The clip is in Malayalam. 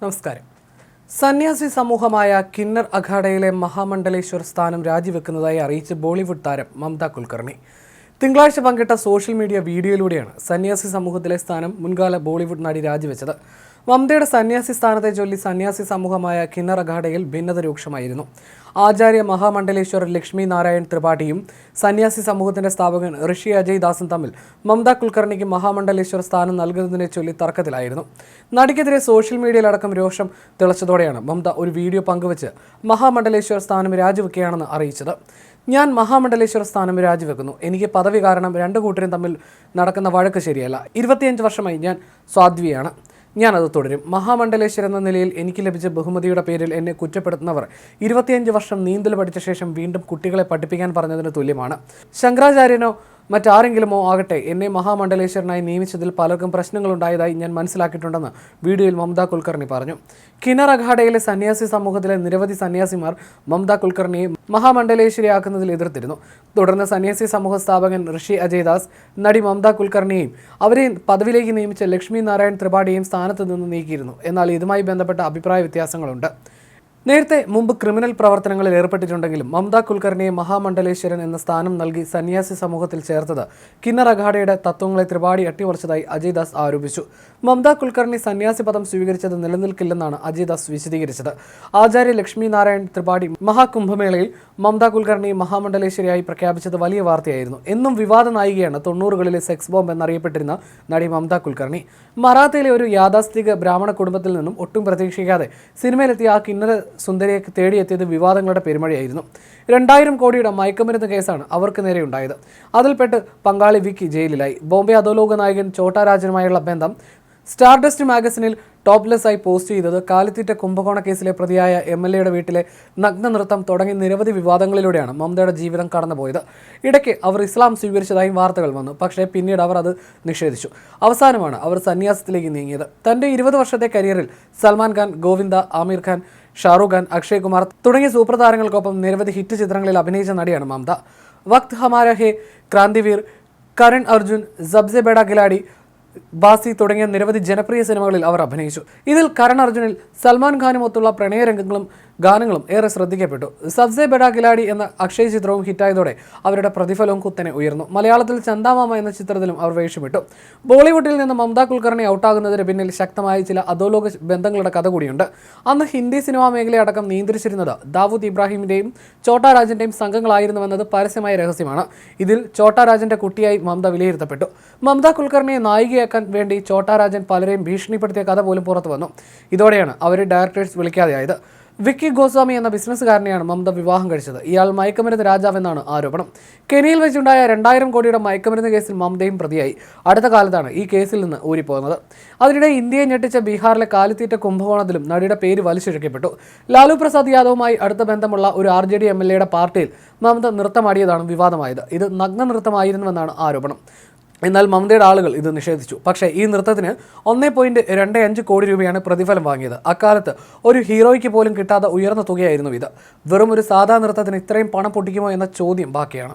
നമസ്കാരം. സന്യാസി സമൂഹമായ കിന്നർ അഖാഡയിലെ മഹാമണ്ഡലേശ്വർ സ്ഥാനം രാജിവെക്കുന്നതായി അറിയിച്ച് ബോളിവുഡ് താരം മമത കുൽക്കർണി. തിങ്കളാഴ്ച പങ്കിട്ട സോഷ്യൽ മീഡിയ വീഡിയോയിലൂടെയാണ് സന്യാസി സമൂഹത്തിലെ സ്ഥാനം മുൻകാല ബോളിവുഡ് നടി രാജിവെച്ചത്. മമതയുടെ സന്യാസി സ്ഥാനത്തെ ചൊല്ലി സന്യാസി സമൂഹമായ കിന്നർ അഖാഡയിൽ ഭിന്നത രൂക്ഷമായിരുന്നു. ആചാര്യ മഹാമണ്ഡലേശ്വർ ലക്ഷ്മി നാരായൺ ത്രിപാഠിയും സന്യാസി സമൂഹത്തിന്റെ സ്ഥാപകൻ ഋഷി അജയ് ദാസും തമ്മിൽ മമത കുൽക്കർണിക്ക് മഹാമണ്ഡലേശ്വർ സ്ഥാനം നൽകുന്നതിനെ ചൊല്ലി തർക്കത്തിലായിരുന്നു. നടിക്കെതിരെ സോഷ്യൽ മീഡിയയിലടക്കം രോഷം തിളച്ചതോടെയാണ് മമത ഒരു വീഡിയോ പങ്കുവച്ച് മഹാമണ്ഡലേശ്വർ സ്ഥാനം രാജിവെക്കുകയാണെന്ന് അറിയിച്ചത്. ഞാൻ മഹാമണ്ഡലേശ്വര സ്ഥാനം രാജിവെക്കുന്നു. എനിക്ക് പദവി കാരണം രണ്ടു കൂട്ടരും തമ്മിൽ നടക്കുന്ന വഴക്ക് ശരിയല്ല. ഇരുപത്തിയഞ്ച് വർഷമായി ഞാൻ സ്വാദ്വിയാണ് ഞാനത് തുടരും. മഹാമണ്ഡലേശ്വർ എന്ന നിലയിൽ എനിക്ക് ലഭിച്ച ബഹുമതിയുടെ പേരിൽ എന്നെ കുറ്റപ്പെടുത്തുന്നവർ ഇരുപത്തിയഞ്ച് വർഷം നീന്തൽ പഠിച്ച ശേഷം വീണ്ടും കുട്ടികളെ പഠിപ്പിക്കാൻ പറഞ്ഞതിന് തുല്യമാണ്. ശങ്കരാചാര്യനോ മറ്റാരെങ്കിലുമോ ആകട്ടെ എന്നെ മഹാമണ്ഡലേശ്വരനായി നിയമിച്ചതിൽ പലർക്കും പ്രശ്നങ്ങളുണ്ടായതായി ഞാൻ മനസ്സിലാക്കിയിട്ടുണ്ടെന്ന് വീഡിയോയിൽ മമത കുൽക്കർണി പറഞ്ഞു. കിന്നർ അഖാഡയിലെ സന്യാസി സമൂഹത്തിലെ നിരവധി സന്യാസിമാർ മമത കുൽക്കർണിയെ മഹാമണ്ഡലേശ്വരിയാക്കുന്നതിൽ എതിർത്തിരുന്നു. തുടർന്ന് സന്യാസി സമൂഹ സ്ഥാപകൻ ഋഷി അജയ്ദാസ് നടി മമത കുൽക്കർണിയെയും അവരെ പദവിയിലേക്ക് നിയമിച്ച ലക്ഷ്മി നാരായൺ ത്രിപാഠിയെയും സ്ഥാനത്ത് നിന്ന് നീക്കിയിരുന്നു. എന്നാൽ ഇതുമായി ബന്ധപ്പെട്ട അഭിപ്രായ വ്യത്യാസങ്ങളുണ്ട്. നേരത്തെ മുമ്പ് ക്രിമിനൽ പ്രവർത്തനങ്ങളിൽ ഏർപ്പെട്ടിട്ടുണ്ടെങ്കിലും മമത കുൽക്കർണിയെ മഹാമണ്ഡലേശ്വരൻ എന്ന സ്ഥാനം നൽകി സന്യാസി സമൂഹത്തിൽ ചേർത്തത് കിന്നർ അഖാഡയുടെ തത്വങ്ങളെ ത്രിപാഠി അട്ടിമറിച്ചതായി അജയ് ദാസ് ആരോപിച്ചു. മമത കുൽക്കർണി സന്യാസി പദം സ്വീകരിച്ചത് നിലനിൽക്കില്ലെന്നാണ് അജയ് ദാസ് വിശദീകരിച്ചത്. ആചാര്യ ലക്ഷ്മി നാരായൺ ത്രിപാഠി മഹാകുംഭമേളയിൽ മമത കുൽക്കർണി മഹാമണ്ഡലേശ്വരിയായി പ്രഖ്യാപിച്ചത് വലിയ വാർത്തയായിരുന്നു. എന്നും വിവാദ നായികയാണ് തൊണ്ണൂറുകളിലെ സെക്സ് ബോംബ് എന്നറിയപ്പെട്ടിരുന്ന നടി മമത കുൽക്കർണി. മറാത്തയിലെ ഒരു യാഥാസ്ഥിക ബ്രാഹ്മണ കുടുംബത്തിൽ നിന്നും ഒട്ടും പ്രതീക്ഷിക്കാതെ സിനിമയിലെത്തിയ ആ കിന്നര സുന്ദരിയെ തേടിയെത്തിയത് വിവാദങ്ങളുടെ പെരുമഴയായിരുന്നു. രണ്ടായിരം കോടിയുടെ മയക്കുമരുന്ന് കേസാണ് അവർക്ക് നേരെ ഉണ്ടായത് അതിൽപ്പെട്ട് പങ്കാളി വിക്കി ജയിലിലായി. ബോംബെ അധോലോക നായകൻ ചോട്ടാരാജനുമായുള്ള ബന്ധം സ്റ്റാർഡസ്റ്റ് മാഗസിനിൽ ടോപ്ലെസ് ആയി പോസ്റ്റ് ചെയ്തത് കാലിത്തീറ്റ കുംഭകോണ കേസിലെ പ്രതിയായ എം എൽ എയുടെ വീട്ടിലെ നഗ്ന നൃത്തം തുടങ്ങി നിരവധി വിവാദങ്ങളിലൂടെയാണ് മമതയുടെ ജീവിതം കടന്നുപോയത്. ഇടയ്ക്ക് അവർ ഇസ്ലാം സ്വീകരിച്ചതായും വാർത്തകൾ വന്നു. പക്ഷേ പിന്നീട് അവർ അത് നിഷേധിച്ചു. അവസാനമാണ് അവർ സന്യാസത്തിലേക്ക് നീങ്ങിയത്. തന്റെ ഇരുപത് വർഷത്തെ കരിയറിൽ സൽമാൻ ഖാൻ ഗോവിന്ദ ആമിർ ഖാൻ ഷാറൂഖ് ഖാൻ അക്ഷയ് കുമാർ തുടങ്ങിയ സൂപ്പർ താരങ്ങൾക്കൊപ്പം നിരവധി ഹിറ്റ് ചിത്രങ്ങളിൽ അഭിനയിച്ച നടിയാണ് മമത. വക്ത് ഹമാര ഹെ ക്രാന്തിവീർ കരൺ അർജുൻ സബ്സെ ബേഡ ഖിലാഡി ബാസി തുടങ്ങിയ നിരവധി ജനപ്രിയ സിനിമകളിൽ അവർ അഭിനയിച്ചു. ഇതിൽ കരൺ അർജുനിൽ സൽമാൻ ഖാനുമൊത്തുള്ള പ്രണയരംഗങ്ങളും ഗാനങ്ങളും ഏറെ ശ്രദ്ധിക്കപ്പെട്ടു. സബ്സെ ബഡാ കിലാടി എന്ന അക്ഷയ് ചിത്രവും ഹിറ്റായതോടെ അവരുടെ പ്രതിഫലവും കുത്തനെ ഉയർന്നു. മലയാളത്തിൽ ചന്ദാമാമ എന്ന ചിത്രത്തിലും അവർ വേഷമിട്ടു. ബോളിവുഡിൽ നിന്ന് മമത കുൽക്കർണി ഔട്ടാകുന്നതിന് പിന്നിൽ ശക്തമായ ചില അധോലോക ബന്ധങ്ങളുടെ കഥ കൂടിയുണ്ട്. അന്ന് ഹിന്ദി സിനിമാ മേഖലയടക്കം നിയന്ത്രിച്ചിരുന്നത് ദാവൂദ് ഇബ്രാഹിമിന്റെയും ചോട്ടാ രാജന്റെയും സംഘങ്ങളായിരുന്നുവെന്നത് പരസ്യമായ രഹസ്യമാണ്. ഇതിൽ ചോട്ടാ രാജന്റെ കുട്ടിയായി മമത വിലയിരുത്തപ്പെട്ടു. മമത കുൽക്കർണിയെ നായികയാക്കാൻ വേണ്ടി ചോട്ടാ രാജൻ പലരെയും ഭീഷണിപ്പെടുത്തിയ കഥ പോലും പുറത്തു വന്നു ഇതോടെയാണ് അവരെ ഡയറക്ടേഴ്സ് വിളിക്കാതെയായത്. വിക്കി ഗോസ്വാമി എന്ന ബിസിനസ്സുകാരനെയാണ് മമത വിവാഹം കഴിച്ചത്. ഇയാൾ മയക്കുമരുന്ന് രാജാവെന്നാണ് ആരോപണം. കെനിയിൽ വെച്ചുണ്ടായ രണ്ടായിരം കോടിയുടെ മയക്കുമരുന്ന് കേസിൽ മമതയും പ്രതിയായി. അടുത്ത കാലത്താണ് ഈ കേസിൽ നിന്ന് ഊരിപ്പോകുന്നത്. അതിനിടെ ഇന്ത്യയെ ഞെട്ടിച്ച ബീഹാറിലെ കാലിത്തീറ്റ കുംഭകോണത്തിലും നടിയുടെ പേര് വലിച്ചിഴക്കപ്പെട്ടു ലാലു പ്രസാദ് യാദവുമായി അടുത്ത ബന്ധമുള്ള ഒരു R J D M L എയുടെ പാർട്ടിയിൽ മമത നൃത്തമാടിയതാണ് വിവാദമായത്. ഇത് നഗ്ന നൃത്തമായിരുന്നുവെന്നാണ് ആരോപണം. എന്നാൽ മമതയുടെ ആളുകൾ ഇത് നിഷേധിച്ചു. പക്ഷേ ഈ നൃത്തത്തിന് ഒന്നേ പോയിന്റ് രണ്ട് അഞ്ച് കോടി രൂപയാണ് പ്രതിഫലം വാങ്ങിയത്. അക്കാലത്ത് ഒരു ഹീറോയ്ക്ക് പോലും കിട്ടാത്ത ഉയർന്ന തുകയായിരുന്നു ഇത്. വെറും ഒരു സാധാ നൃത്തത്തിന് ഇത്രയും പണം പൊട്ടിക്കുമോ എന്ന ചോദ്യം ബാക്കിയാണ്.